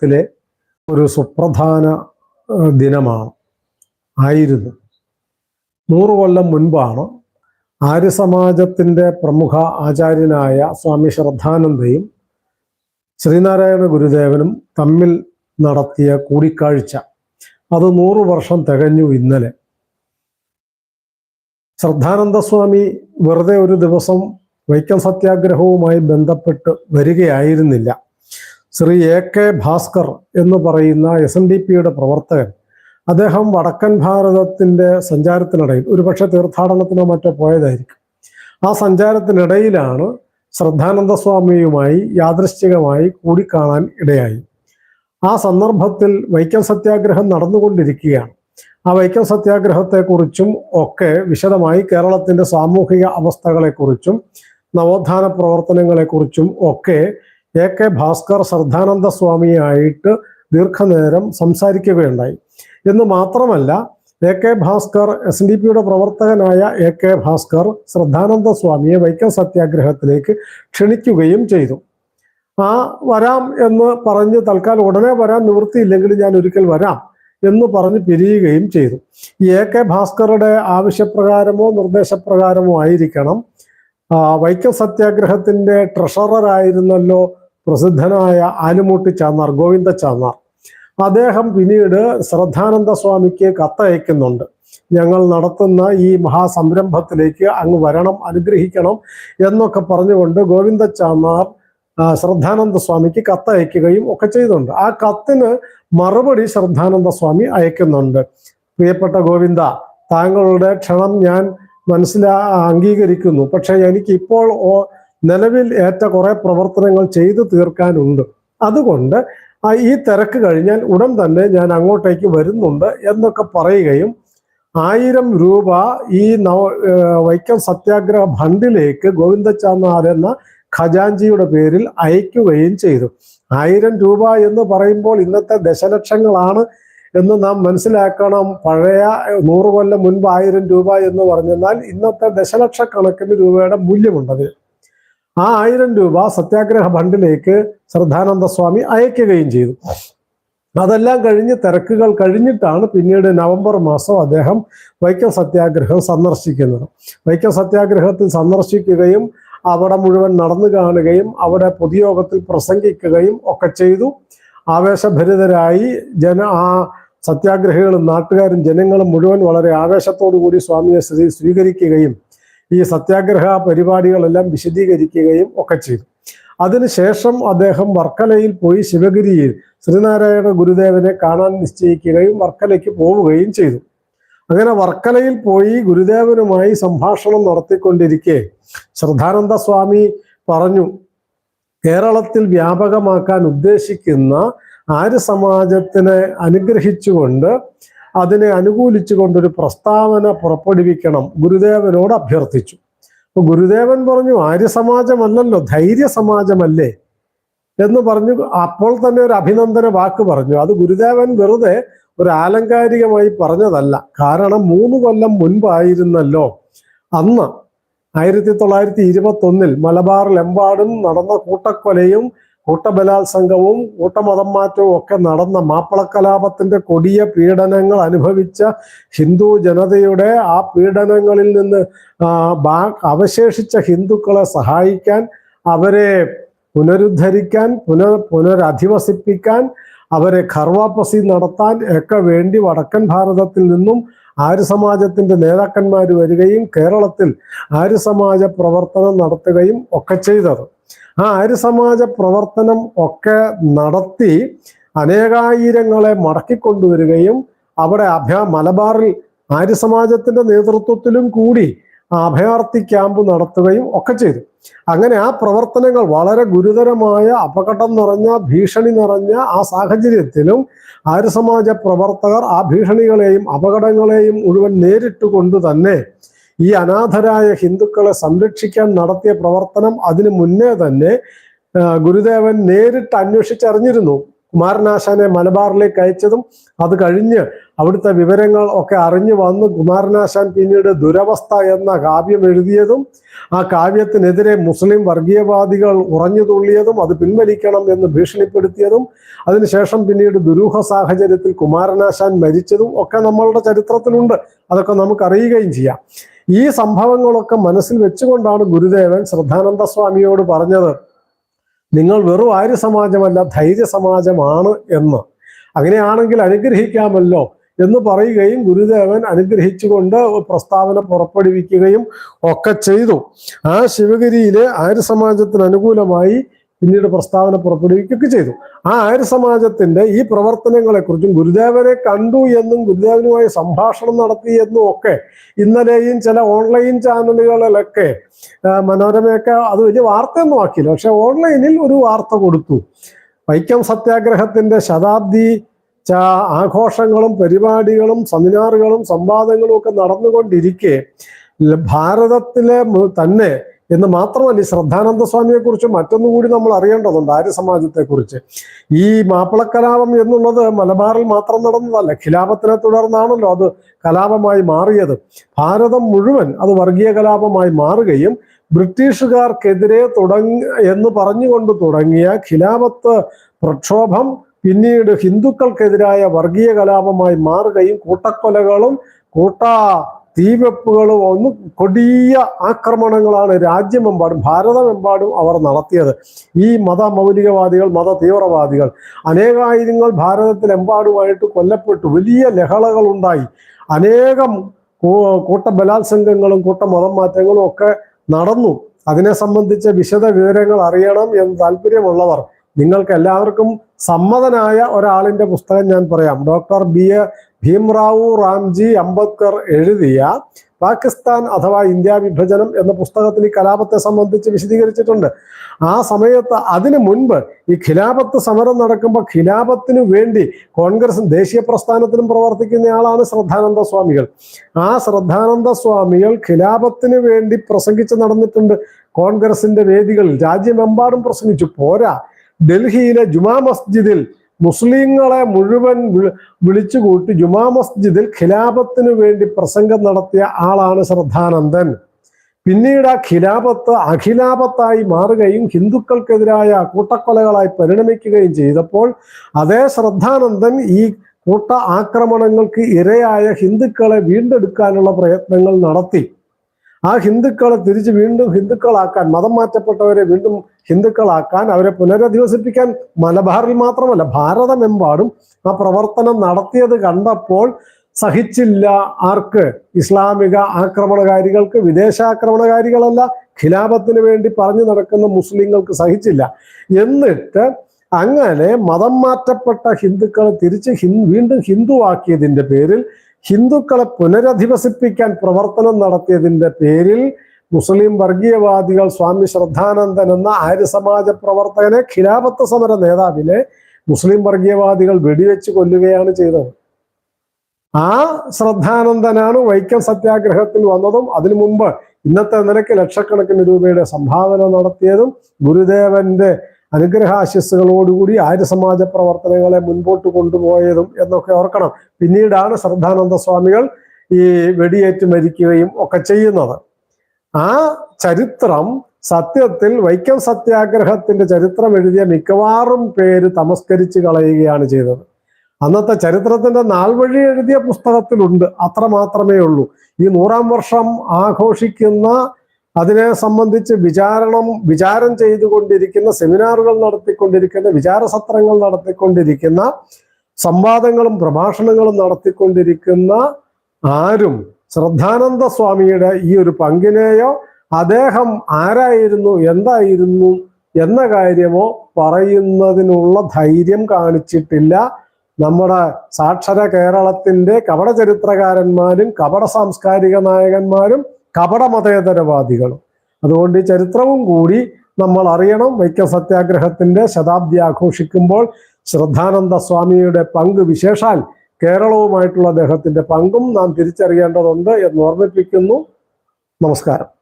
സമാജത്തിലെ ഒരു സുപ്രധാന ദിനമാണ്. ആയിരുന്നു. നൂറ് കൊല്ലം മുൻപാണ് ആര്യസമാജത്തിന്റെ പ്രമുഖ ആചാര്യനായ സ്വാമി ശ്രദ്ധാനന്ദയും ശ്രീനാരായണ ഗുരുദേവനും തമ്മിൽ നടത്തിയ കൂടിക്കാഴ്ച. അത് നൂറു വർഷം തികഞ്ഞു ഇന്നലെ. ശ്രദ്ധാനന്ദ സ്വാമി വെറുതെ ഒരു ദിവസം വൈക്കം സത്യാഗ്രഹവുമായി ബന്ധപ്പെട്ട് വരികയായിരുന്നില്ല. ശ്രീ എ കെ ഭാസ്കർ എന്ന് പറയുന്ന എസ് എൻ ഡി പിയുടെ പ്രവർത്തകൻ അദ്ദേഹം വടക്കൻ ഭാരതത്തിന്റെ സഞ്ചാരത്തിനിടയിൽ ഒരുപക്ഷെ തീർത്ഥാടനത്തിനോ മറ്റോ പോയതായിരിക്കും. ആ സഞ്ചാരത്തിനിടയിലാണ് ശ്രദ്ധാനന്ദ സ്വാമിയുമായി യാദൃശ്ചികമായി കൂടിക്കാണാൻ ഇടയായി. ആ സന്ദർഭത്തിൽ വൈക്കം സത്യാഗ്രഹം നടന്നുകൊണ്ടിരിക്കുകയാണ്. ആ വൈക്കം സത്യാഗ്രഹത്തെക്കുറിച്ചും ഒക്കെ വിശദമായി കേരളത്തിന്റെ സാമൂഹിക അവസ്ഥകളെക്കുറിച്ചും നവോത്ഥാന പ്രവർത്തനങ്ങളെക്കുറിച്ചും ഒക്കെ എ കെ ഭാസ്കർ ശ്രദ്ധാനന്ദ സ്വാമിയായിട്ട് ദീർഘനേരം സംസാരിക്കുകയുണ്ടായി. എന്ന് മാത്രമല്ല A K Bhaskar S D പിയുടെ പ്രവർത്തകനായ എ കെ ഭാസ്കർ ശ്രദ്ധാനന്ദ സ്വാമിയെ വൈക്കം സത്യാഗ്രഹത്തിലേക്ക് ക്ഷണിക്കുകയും ചെയ്തു. ആ വരാം എന്ന് പറഞ്ഞ് തൽക്കാലം ഉടനെ വരാൻ നിവൃത്തിയില്ലെങ്കിൽ ഞാൻ ഒരിക്കൽ വരാം എന്ന് പറഞ്ഞ് പിരിയുകയും ചെയ്തു. എ കെ ഭാസ്കറുടെ ആവശ്യപ്രകാരമോ നിർദ്ദേശപ്രകാരമോ ആയിരിക്കണം. വൈക്കം സത്യാഗ്രഹത്തിന്റെ ട്രഷററായിരുന്നല്ലോ പ്രസിദ്ധനായ ആലുമൂട്ടി ചാന്നാർ ഗോവിന്ദ ചാന്നാർ. അദ്ദേഹം പിന്നീട് ശ്രദ്ധാനന്ദ സ്വാമിക്ക് കത്തയക്കുന്നുണ്ട്. ഞങ്ങൾ നടത്തുന്ന ഈ മഹാസംരംഭത്തിലേക്ക് അങ്ങ് വരണം അനുഗ്രഹിക്കണം എന്നൊക്കെ പറഞ്ഞുകൊണ്ട് ഗോവിന്ദ ചാന്നാർ ശ്രദ്ധാനന്ദ സ്വാമിക്ക് കത്തയക്കുകയും ഒക്കെ ചെയ്തുണ്ട്. ആ കത്തിന് മറുപടി ശ്രദ്ധാനന്ദ സ്വാമി അയക്കുന്നുണ്ട്. പ്രിയപ്പെട്ട ഗോവിന്ദ താങ്കളുടെ ക്ഷണം ഞാൻ മനസ്സിലാ അംഗീകരിക്കുന്നു. പക്ഷെ എനിക്കിപ്പോൾ നിലവിൽ ഏറ്റ കുറെ പ്രവർത്തനങ്ങൾ ചെയ്തു തീർക്കാനുണ്ട്. അതുകൊണ്ട് ഈ തിരക്ക് കഴിഞ്ഞാൽ ഉടൻ തന്നെ ഞാൻ അങ്ങോട്ടേക്ക് വരുന്നുണ്ട് എന്നൊക്കെ പറയുകയും ആയിരം രൂപ ഈ നവ വൈക്കം സത്യാഗ്രഹ ഫണ്ടിലേക്ക് ഗോവിന്ദച്ചാന്നാർ എന്ന ഖജാൻജിയുടെ പേരിൽ അയക്കുകയും ചെയ്തു. ആയിരം രൂപ എന്ന് പറയുമ്പോൾ ഇന്നത്തെ ദശലക്ഷങ്ങളാണ് എന്ന് നാം മനസ്സിലാക്കണം. പഴയ നൂറ് കൊല്ലം മുൻപ് ആയിരം രൂപ എന്ന് പറഞ്ഞാൽ ഇന്നത്തെ ദശലക്ഷക്കണക്കിന് രൂപയുടെ മൂല്യമുണ്ടത് ആ ആയിരം രൂപ സത്യാഗ്രഹ ഫണ്ടിലേക്ക് ശ്രദ്ധാനന്ദ സ്വാമി അയക്കുകയും ചെയ്തു. അതെല്ലാം കഴിഞ്ഞ് തിരക്കുകൾ കഴിഞ്ഞിട്ടാണ് പിന്നീട് നവംബർ മാസം അദ്ദേഹം വൈക്കം സത്യാഗ്രഹം സന്ദർശിക്കുന്നത്. വൈക്കം സത്യാഗ്രഹത്തിൽ സന്ദർശിക്കുകയും അവിടെ മുഴുവൻ നടന്നു കാണുകയും അവിടെ പൊതുയോഗത്തിൽ പ്രസംഗിക്കുകയും ഒക്കെ ചെയ്തു. ആവേശഭരിതരായി ജന ആ സത്യാഗ്രഹികളും നാട്ടുകാരും ജനങ്ങളും മുഴുവൻ വളരെ ആവേശത്തോടു കൂടി സ്വാമിയെ സ്വീ സ്വീകരിക്കുകയും ഈ സത്യാഗ്രഹ പരിപാടികളെല്ലാം വിശദീകരിക്കുകയും ഒക്കെ ചെയ്തു. അതിനുശേഷം അദ്ദേഹം വർക്കലയിൽ പോയി ശിവഗിരിയിൽ ശ്രീനാരായണ ഗുരുദേവനെ കാണാൻ നിശ്ചയിക്കുകയും വർക്കലയ്ക്ക് പോവുകയും ചെയ്തു. അങ്ങനെ വർക്കലയിൽ പോയി ഗുരുദേവനുമായി സംഭാഷണം നടത്തിക്കൊണ്ടിരിക്കെ ശ്രദ്ധാനന്ദ സ്വാമി പറഞ്ഞു കേരളത്തിൽ വ്യാപകമാക്കാൻ ഉദ്ദേശിക്കുന്ന ആര്യ സമാജത്തിനെ അനുഗ്രഹിച്ചുകൊണ്ട് അതിനെ അനുകൂലിച്ചുകൊണ്ടൊരു പ്രസ്താവന പുറപ്പെടുവിക്കണം. ഗുരുദേവനോട് അഭ്യർത്ഥിച്ചു. അപ്പൊ ഗുരുദേവൻ പറഞ്ഞു ആര്യ സമാജമല്ലല്ലോ ധൈര്യ സമാജമല്ലേ എന്ന് പറഞ്ഞു അപ്പോൾ തന്നെ ഒരു അഭിനന്ദന വാക്ക് പറഞ്ഞു. അത് ഗുരുദേവൻ വെറുതെ ഒരു ആലങ്കാരികമായി പറഞ്ഞതല്ല. കാരണം മൂന്ന് കൊല്ലം മുൻപായിരുന്നല്ലോ. അന്ന് ആയിരത്തി തൊള്ളായിരത്തി ഇരുപത്തി ഒന്നിൽ മലബാറിലെമ്പാടും നടന്ന കൂട്ടക്കൊലയും കൂട്ടബലാത്സംഗവും കൂട്ടമതം മാറ്റവും ഒക്കെ നടന്ന മാപ്പിളക്കലാപത്തിന്റെ കൊടിയ പീഡനങ്ങൾ അനുഭവിച്ച ഹിന്ദു ജനതയുടെ ആ പീഡനങ്ങളിൽ നിന്ന് അവശേഷിച്ച ഹിന്ദുക്കളെ സഹായിക്കാൻ അവരെ പുനരുദ്ധരിക്കാൻ പുനർ പുനരധിവസിപ്പിക്കാൻ അവരെ ഖർവാപ്പസി നടത്താൻ ഒക്കെ വേണ്ടി വടക്കൻ ഭാരതത്തിൽ നിന്നും ആര്യ സമാജത്തിന്റെ നേതാക്കന്മാർ വരികയും കേരളത്തിൽ ആര്യ സമാജ പ്രവർത്തനം നടത്തുകയും ഒക്കെ ചെയ്തത്. ആ ആര്യസമാജ പ്രവർത്തനം ഒക്കെ നടത്തി അനേകായിരങ്ങളെ മടക്കിക്കൊണ്ടുവരികയും അവിടെ അഭയ മലബാറിൽ ആര്യസമാജത്തിന്റെ നേതൃത്വത്തിലും കൂടി അഭയാർത്ഥി ക്യാമ്പ് നടത്തുകയും ഒക്കെ ചെയ്തു. അങ്ങനെ ആ പ്രവർത്തനങ്ങൾ വളരെ ഗുരുതരമായ അപകടം നിറഞ്ഞ ഭീഷണി നിറഞ്ഞ ആ സാഹചര്യത്തിലും ആര്യസമാജ പ്രവർത്തകർ ആ ഭീഷണികളെയും അപകടങ്ങളെയും മുഴുവൻ നേരിട്ടുകൊണ്ട് തന്നെ ഈ അനാഥരായ ഹിന്ദുക്കളെ സംരക്ഷിക്കാൻ നടത്തിയ പ്രവർത്തനം അതിനു മുന്നേ തന്നെ ഗുരുദേവൻ നേരിട്ട് അന്വേഷിച്ചറിഞ്ഞിരുന്നു. കുമാരനാശാനെ മലബാറിലേക്ക് അയച്ചതും അത് കഴിഞ്ഞ് അവിടുത്തെ വിവരങ്ങൾ ഒക്കെ അറിഞ്ഞു വന്ന്. കുമാരനാശാൻ പിന്നീട് ദുരവസ്ഥ എന്ന കാവ്യം എഴുതിയതും ആ കാവ്യത്തിനെതിരെ മുസ്ലിം വർഗീയവാദികൾ ഉറഞ്ഞു തുള്ളിയതും അത് പിൻവലിക്കണം എന്ന് ഭീഷണിപ്പെടുത്തിയതും അതിനുശേഷം പിന്നീട് ദുരൂഹ സാഹചര്യത്തിൽ കുമാരനാശാൻ മരിച്ചതും ഒക്കെ നമ്മളുടെ ചരിത്രത്തിലുണ്ട്. അതൊക്കെ നമുക്ക് അറിയുകയും ചെയ്യാം. ഈ സംഭവങ്ങളൊക്കെ മനസ്സിൽ വെച്ചുകൊണ്ടാണ് ഗുരുദേവൻ ശ്രദ്ധാനന്ദ സ്വാമിയോട് പറഞ്ഞത്. നിങ്ങൾ വെറും ആര്യ സമാജമല്ല ധൈര്യ സമാജമാണ് എന്ന്. അങ്ങനെയാണെങ്കിൽ അനുഗ്രഹിക്കാമല്ലോ എന്ന് പറയുകയും ഗുരുദേവൻ അനുഗ്രഹിച്ചുകൊണ്ട് പ്രസ്താവന പുറപ്പെടുവിക്കുകയും ഒക്കെ ചെയ്തു. ആ ശിവഗിരിയിലെ ആര്യ സമാജത്തിന് അനുകൂലമായി പിന്നീട് പ്രസ്താവന പുറപ്പെടുവിക്കുകയൊക്കെ ചെയ്തു. ആ ആര്യ സമാജത്തിന്റെ ഈ പ്രവർത്തനങ്ങളെക്കുറിച്ചും ഗുരുദേവനെ കണ്ടു എന്നും ഗുരുദേവനുമായി സംഭാഷണം നടത്തി എന്നും ഒക്കെ ഇന്നലെയും ചില ഓൺലൈൻ ചാനലുകളിലൊക്കെ മനോരമയൊക്കെ അത് വലിയ വാർത്തയൊന്നും ആക്കിയില്ല. പക്ഷെ ഓൺലൈനിൽ ഒരു വാർത്ത കൊടുത്തു. വൈക്കം സത്യാഗ്രഹത്തിന്റെ ശതാബ്ദി ആഘോഷങ്ങളും പരിപാടികളും സെമിനാറുകളും സംവാദങ്ങളും ഒക്കെ നടന്നുകൊണ്ടിരിക്കെ ഭാരതത്തിലെ തന്നെ എന്ന് മാത്രമല്ല ഈ ശ്രദ്ധാനന്ദ സ്വാമിയെ കുറിച്ച് മറ്റൊന്നുകൂടി നമ്മൾ അറിയേണ്ടതുണ്ട് ആര്യ സമാജത്തെ കുറിച്ച് ഈ മാപ്പിളക്കലാപം എന്നുള്ളത് മലബാറിൽ മാത്രം നടന്നതല്ല ഖിലാപത്തിനെ തുടർന്നാണല്ലോ അത് കലാപമായി മാറിയത്. ഭാരതം മുഴുവൻ അത് വർഗീയ കലാപമായി മാറുകയും ബ്രിട്ടീഷുകാർക്കെതിരെ തുടങ്ങി എന്ന് പറഞ്ഞുകൊണ്ട് തുടങ്ങിയ ഖിലാപത്ത് പ്രക്ഷോഭം പിന്നീട് ഹിന്ദുക്കൾക്കെതിരായ വർഗീയ കലാപമായി മാറുകയും കൂട്ടക്കൊലകളും കൂട്ട തീവെപ്പുകളും ഒന്നും കൊടിയ ആക്രമണങ്ങളാണ് രാജ്യമെമ്പാടും ഭാരതമെമ്പാടും അവർ നടത്തിയത്. ഈ മത മൗലികവാദികൾ മത തീവ്രവാദികൾ അനേകായിരങ്ങൾ ഭാരതത്തിലെമ്പാടുമായിട്ട് കൊല്ലപ്പെട്ടു. വലിയ ലഹളകൾ ഉണ്ടായി അനേകം കൂട്ട ബലാത്സംഗങ്ങളും കൂട്ട മതം മാറ്റങ്ങളും ഒക്കെ നടന്നു. അതിനെ സംബന്ധിച്ച വിശദ വിവരങ്ങൾ അറിയണം എന്ന് താല്പര്യമുള്ളവർ. നിങ്ങൾക്ക് എല്ലാവർക്കും സമ്മതനായ ഒരാളിന്റെ പുസ്തകം ഞാൻ പറയാം. Doctor B A Bhimrao Ramji Ambedkar എഴുതിയ പാകിസ്ഥാൻ അഥവാ ഇന്ത്യ വിഭജനം എന്ന പുസ്തകത്തിൽ ഈ കലാപത്തെ സംബന്ധിച്ച് വിശദീകരിച്ചിട്ടുണ്ട്. ആ സമയത്ത് അതിനു മുൻപ് ഈ ഖിലാപത്ത് സമരം നടക്കുമ്പോൾ ഖിലാപത്തിനു വേണ്ടി കോൺഗ്രസും ദേശീയ പ്രസ്ഥാനത്തിനും പ്രവർത്തിക്കുന്നയാളാണ് ശ്രദ്ധാനന്ദ സ്വാമികൾ. ആ ശ്രദ്ധാനന്ദ സ്വാമികൾ ഖിലാപത്തിന് വേണ്ടി പ്രസംഗിച്ച് നടന്നിട്ടുണ്ട് കോൺഗ്രസിന്റെ വേദികളിൽ. രാജ്യമെമ്പാടും പ്രസംഗിച്ചു. പോരാ. ഡൽഹിയിലെ ജുമാ മസ്ജിദിൽ മുസ്ലിങ്ങളെ മുഴുവൻ വിളിച്ചു വിളിച്ചുകൂട്ടി ജുമാ മസ്ജിദിൽ ഖിലാപത്തിന് വേണ്ടി പ്രസംഗം നടത്തിയ ആളാണ് ശ്രദ്ധാനന്ദൻ. പിന്നീട് ആ ഖിലാപത്ത് അഖിലാപത്തായി മാറുകയും ഹിന്ദുക്കൾക്കെതിരായ കൂട്ടക്കൊലകളായി പരിണമിക്കുകയും ചെയ്തപ്പോൾ അതേ ശ്രദ്ധാനന്ദൻ ഈ കൂട്ട ആക്രമണങ്ങൾക്ക് ഇരയായ ഹിന്ദുക്കളെ വീണ്ടെടുക്കാനുള്ള പ്രയത്നങ്ങൾ നടത്തി. ആ ഹിന്ദുക്കളെ തിരിച്ച് വീണ്ടും ഹിന്ദുക്കളാക്കാൻ മതം മാറ്റപ്പെട്ടവരെ വീണ്ടും ഹിന്ദുക്കളാക്കാൻ അവരെ പുനരധിവസിപ്പിക്കാൻ മലബാറിൽ മാത്രമല്ല ഭാരതമെമ്പാടും ആ പ്രവർത്തനം നടത്തിയത് കണ്ടപ്പോൾ സഹിച്ചില്ല ആർക്ക്? ഇസ്ലാമിക ആക്രമണകാരികൾക്ക് വിദേശാക്രമണകാരികളല്ല ഖിലാപത്തിന് വേണ്ടി പറഞ്ഞു നടക്കുന്ന മുസ്ലിങ്ങൾക്ക് സഹിച്ചില്ല. എന്നിട്ട് അങ്ങനെ മതം മാറ്റപ്പെട്ട ഹിന്ദുക്കളെ തിരിച്ച് വീണ്ടും ഹിന്ദുവാക്കിയതിന്റെ പേരിൽ ഹിന്ദുക്കളെ പുനരധിവസിപ്പിക്കാൻ പ്രവർത്തനം നടത്തിയതിന്റെ പേരിൽ മുസ്ലിം വർഗീയവാദികൾ സ്വാമി ശ്രദ്ധാനന്ദൻ എന്ന ആര്യ സമാജ പ്രവർത്തകനെ ഖിലാപത്ത് സമര നേതാവിനെ മുസ്ലിം വർഗീയവാദികൾ വെടിവെച്ച് കൊല്ലുകയാണ് ചെയ്തത്. ആ ശ്രദ്ധാനന്ദനാണ് വൈക്കം സത്യാഗ്രഹത്തിൽ വന്നതും അതിനു മുമ്പ് ഇന്നത്തെ നിലയ്ക്ക് ലക്ഷക്കണക്കിന് രൂപയുടെ സംഭാവന നടത്തിയതും ഗുരുദേവന്റെ അനുഗ്രഹാശിസ്സുകളോടുകൂടി ആര്യസമാജ പ്രവർത്തനങ്ങളെ മുൻപോട്ട് കൊണ്ടുപോയതും എന്നൊക്കെ ഓർക്കണം. പിന്നീടാണ് ശ്രദ്ധാനന്ദ സ്വാമികൾ ഈ വെടിയേറ്റ് മരിക്കുകയും ഒക്കെ ചെയ്യുന്നത്. ആ ചരിത്രം സത്യത്തിൽ വൈക്കം സത്യാഗ്രഹത്തിന്റെ ചരിത്രം എഴുതിയ മിക്കവാറും പേര് തമസ്കരിച്ച് കളയുകയാണ് ചെയ്തത്. അന്നത്തെ ചരിത്രത്തിന്റെ നാൾവഴി എഴുതിയ പുസ്തകത്തിലുണ്ട്. അത്ര മാത്രമേ ഉള്ളൂ. ഈ നൂറാം വർഷം ആഘോഷിക്കുന്ന അതിനെ സംബന്ധിച്ച് വിചാരണം വിചാരം ചെയ്തുകൊണ്ടിരിക്കുന്ന സെമിനാറുകൾ നടത്തിക്കൊണ്ടിരിക്കുന്ന വിചാരസത്രങ്ങൾ നടത്തിക്കൊണ്ടിരിക്കുന്ന സംവാദങ്ങളും പ്രഭാഷണങ്ങളും നടത്തിക്കൊണ്ടിരിക്കുന്ന ആരും ശ്രദ്ധാനന്ദ സ്വാമിയുടെ ഈ ഒരു പങ്കിനെയോ അദ്ദേഹം ആരായിരുന്നു എന്തായിരുന്നു എന്ന കാര്യമോ പറയുന്നതിനുള്ള ധൈര്യം കാണിച്ചിട്ടില്ല. നമ്മുടെ സാക്ഷര കേരളത്തിന്റെ കപട ചരിത്രകാരന്മാരും കപട സാംസ്കാരിക നായകന്മാരും കപട മതേതരവാദികളും. അതുകൊണ്ട് ചരിത്രവും കൂടി നമ്മൾ അറിയണം. വൈക്കം സത്യാഗ്രഹത്തിന്റെ ശതാബ്ദി ആഘോഷിക്കുമ്പോൾ ശ്രദ്ധാനന്ദ സ്വാമിയുടെ പങ്ക് വിശേഷാൽ കേരളവുമായിട്ടുള്ള അദ്ദേഹത്തിന്റെ പങ്കും നാം തിരിച്ചറിയേണ്ടതുണ്ട് എന്ന് ഓർമ്മിപ്പിക്കുന്നു. നമസ്കാരം.